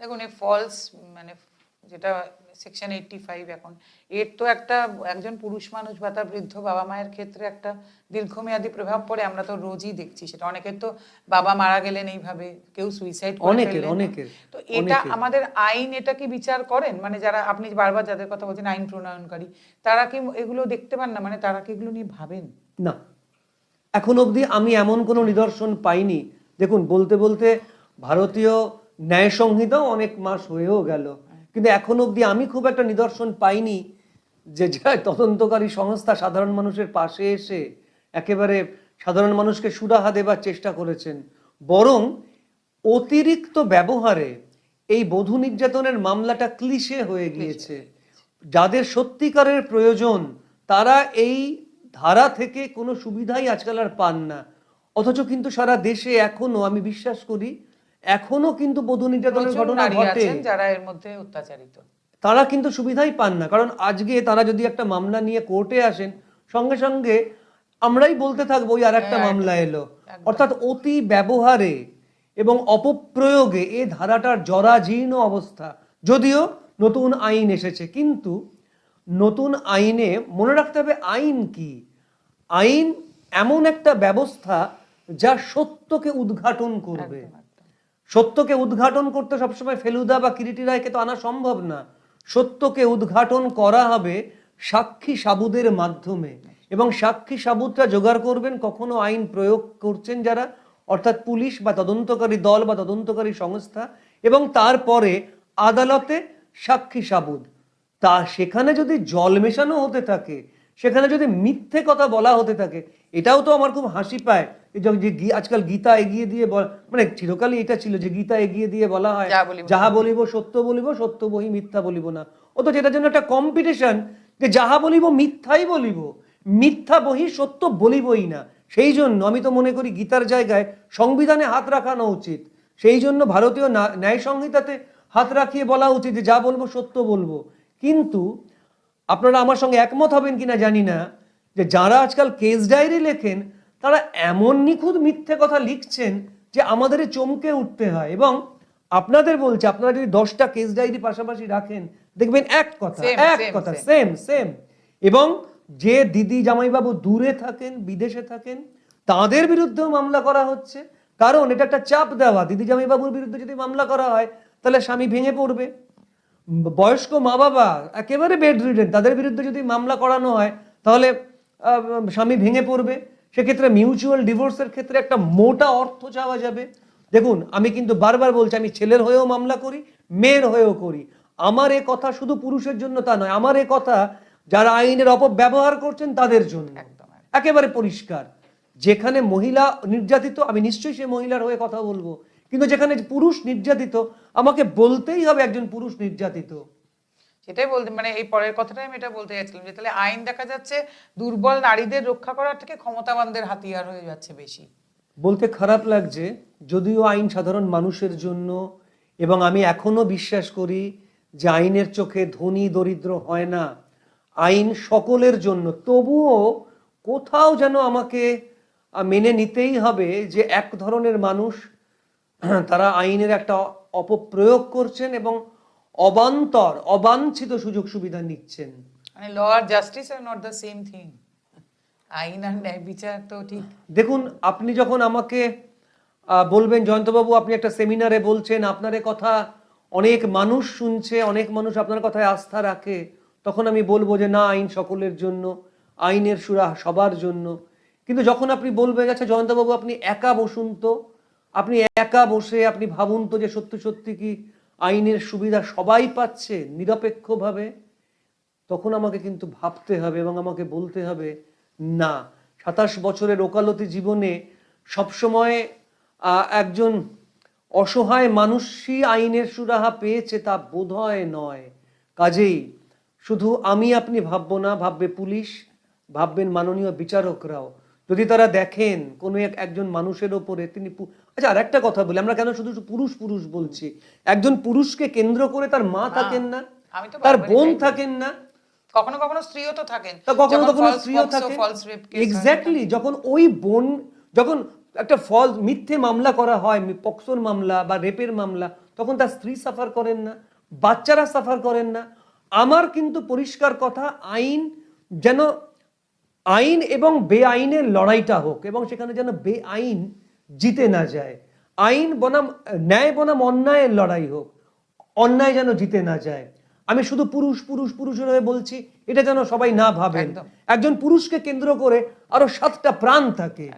দেখুন এই ফলস মানে যেটা সেকশন এইটটি ফাইভ এখন এর তো একটা একজন পুরুষ মানুষ বা তার বৃদ্ধ বাবা মায়ের ক্ষেত্রে একটা দীর্ঘমেয়াদী প্রভাব পড়ে আমরা তো রোজই দেখছি সেটা। অনেকের তো বাবা মারা গেলেন এইভাবে কেউ সুইসাইড অনেকের, অনেকের, তো এটা আমাদের আইন এটা কি বিচার করেন? মানে যারা আপনি বারবার যাদের কথা বলছেন আইন প্রণয়নকারী তারা কি এগুলো দেখতে পান না? মানে তারা কি এগুলো নিয়ে ভাবেন? না। এখন অবধি আমি এমন কোনো নিদর্শন পাইনি। দেখুন বলতে বলতে ভারতীয় ন্যায় সংহিতাও অনেক মাস হয়েও গেল। কিন্তু এখন অবধি আমি খুব একটা নিদর্শন পাইনি যে যা তদন্তকারী সংস্থা সাধারণ মানুষের পাশে এসে একেবারে সাধারণ মানুষকে সুরাহা দেবার চেষ্টা করেছেন। বরং অতিরিক্ত ব্যবহারে এই বধূ নির্যাতনের মামলাটা ক্লিশে হয়ে গিয়েছে। যাদের সত্যিকারের প্রয়োজন তারা এই ধারা থেকে কোনো সুবিধাই আজকাল আর পান না। অথচ কিন্তু সারা দেশে এখনও আমি বিশ্বাস করি এখনও কিন্তু বধূ নির্যাতনের ঘটনা ঘটে। যারা এর মধ্যে অত্যাচারিত। তারা কিন্তু সুবিধাই পান না কারণ আজকে তারা যদি একটা মামলা নিয়ে কোর্টে আসেন সঙ্গে সঙ্গে আমরাই বলতে থাকব ওই আর একটা হ্যাঁ, মামলা এলো। অর্থাৎ অতি ব্যবহারে এবং অপপ্রয়োগে এ ধারাটার জরাজীর্ণ অবস্থা। যদিও নতুন আইন এসেছে কিন্তু নতুন আইনে মনে রাখতে হবে আইন কি? আইন এমন একটা ব্যবস্থা যা সত্যকে উদ্ঘাটন করবে। সত্যকে উদ্ঘাটন করতে সবসময় ফেলুদা বা কিরিটি রায়কে তো আনা সম্ভব না। সত্যকে উদ্ঘাটন করা হবে সাক্ষী সাবুদের মাধ্যমে। এবং সাক্ষী সাবুদটা জোগাড় করবেন কখনো আইন প্রয়োগ করছেন যারা, অর্থাৎ পুলিশ বা তদন্তকারী দল বা তদন্তকারী সংস্থা। এবং তারপরে আদালতে সাক্ষী সাবুদ। তা সেখানে যদি জল মেশানো হতে থাকে, সেখানে যদি মিথ্যে কথা বলা হতে থাকে, এটাও তো আমার খুব হাসি পায়। যে- আজকাল গীতা এগিয়ে দিয়ে বল- মানে চিরকালই এটা ছিল যে গীতা এগিয়ে দিয়ে বলা হয় যাহা বলিব সত্য বলিব সত্য বহি মিথ্যা বলিব না। অথচ এটার জন্য একটা কম্পিটিশন যে যাহা বলিব মিথ্যাই বলিব মিথ্যা বহি সত্য বলিবই না। সেই জন্য আমি তো মনে করি গীতার জায়গায় সংবিধানে হাত রাখানো উচিত। সেই জন্য ভারতীয় ন্যায় সংহিতাতে হাত রাখিয়ে বলা উচিত যে যা বলব সত্য বলব। কিন্তু আপনারা আমার সঙ্গে একমত হবেন কিনা জানি না যে যারা আজকাল কেস ডায়েরি লেখেন তারা এমন নিখুঁত মিথ্যে কথা লিখছেন যে আমাদের চমকে উঠতে হয় এবং আপনাদের বলছে আপনারা যদি দশটা কেস ডায়েরি পাশাপাশি রাখেন দেখবেন এক কথা এক কথা সেম সেম এবং যে দিদি জামাইবাবু দূরে থাকেন বিদেশে থাকেন তাদের বিরুদ্ধেও মামলা করা হচ্ছে। কারণ এটা একটা চাপ দেওয়া। দিদি জামাইবাবুর বিরুদ্ধে যদি মামলা করা হয় তাহলে স্বামী ভেঙে পড়বে। বয়স্ক মা বাবা একেবারে বেড রিডেন তাদের বিরুদ্ধে যদি মামলা করানো হয় তাহলে স্বামী ভেঙে পড়বে। সেক্ষেত্রে মিউচুয়াল ডিভোর্সের ক্ষেত্রে একটা মোটা অর্থ চাওয়া যাবে। দেখুন আমি কিন্তু বারবার বলছি আমি ছেলের হয়েও মামলা করি মেয়ের হয়েও করি। আমার এ কথা শুধু পুরুষের জন্য তা নয় আমার এ কথা যারা আইনের অপব্যবহার করছেন তাদের জন্য। একেবারে পরিষ্কার। যেখানে মহিলা নির্যাতিত আমি নিশ্চয়ই সে মহিলার হয়ে কথা বলব। কিন্তু যেখানে পুরুষ নির্যাতিত আমাকে বলতেই হবে একজন পুরুষ নির্যাতিত। সেটাই বলতে মানে এই পরের কথাটাই আমি এটা বলতে যাচ্ছিলাম যে তাহলে আইন দেখা যাচ্ছে দুর্বল নারীদের রক্ষা করার থেকে ক্ষমতাবানদের হাতিয়ার হয়ে যাচ্ছে বেশি। বলতে খারাপ লাগছে যদিও আইন সাধারণ মানুষের জন্য এবং আমি এখনও বিশ্বাস করি যে আইনের চোখে ধনী দরিদ্র হয় না। আইন সকলের জন্য। তবুও কোথাও যেন আমাকে মেনে নিতেই হবে যে এক ধরনের মানুষ, তারা আইনের একটা অপপ্রয়োগ করছেন এবং অবান্তর অবাঞ্ছিত সুযোগ সুবিধা নিচ্ছেন। মানে law R justice are not the same thing আইন আর ন্যায় বিচার তো ঠিক। দেখুন আপনি যখন আমাকে বলবেন জয়ন্তবাবু আপনি একটা সেমিনারে বলছেন আপনার কথা অনেক মানুষ শুনছে অনেক মানুষ আপনার কথায় আস্থা রাখে তখন আমি বলব যে না আইন সকলের জন্য আইনের সুরা সবার জন্য। কিন্তু যখন আপনি বলবেন আচ্ছা জয়ন্তবাবু আপনি একা বসুন তো আপনি একা বসে আপনি ভাবুন তো যে সত্যি সত্যি কি আইনের সুবিধা সবাই পাচ্ছে নিরপেক্ষভাবে, তখন আমাকে কিন্তু ভাবতে হবে এবং আমাকে বলতে হবে, না, সাতাশ বছরের ওকালতি জীবনে সবসময় একজন অসহায় মানুষই আইনের সুরাহা পেয়েছে তা বোধহয় নয়। কাজেই শুধু আমি আপনি ভাববো না, ভাববে পুলিশ, ভাববেন মাননীয় বিচারকরাও। যদি তারা দেখেন কোনো এক, একজন মানুষের ওপরে তিনি আচ্ছা আর একটা কথা বলি। আমরা কেন শুধু পুরুষ পুরুষ বলছি? একজন পুরুষকে কেন্দ্র করে তার মা থাকেন না তার বোন থাকেন না। কখনো কখনো স্ত্রীও তো থাকেন। তা কখনো কখনো স্ত্রীও থাকে এক্স্যাক্টলি যখন ওই বোন যখন একটা ফল মিথ্যে মামলা করা হয় পক্সোর মামলা বা রেপের মামলা তখন তার স্ত্রী সাফার করেন না বাচ্চারা সাফার করেন না। আমার কিন্তু পরিষ্কার কথা আইন যেন আইন এবং বেআইনের লড়াইটা হোক এবং সেখানে যেন বেআইন জিতে না যায়। আইন বনাম ন্যায় বনাম অন্যায়ের লড়াই হোক অন্যায় যেন জিতে না যায়। আমি শুধু পুরুষ পুরুষ পুরুষের হয়ে বলছি এটা যেন সবাই না ভাবেন। একজন পুরুষকে কেন্দ্র করে আরও সাতটা প্রাণ থাকে।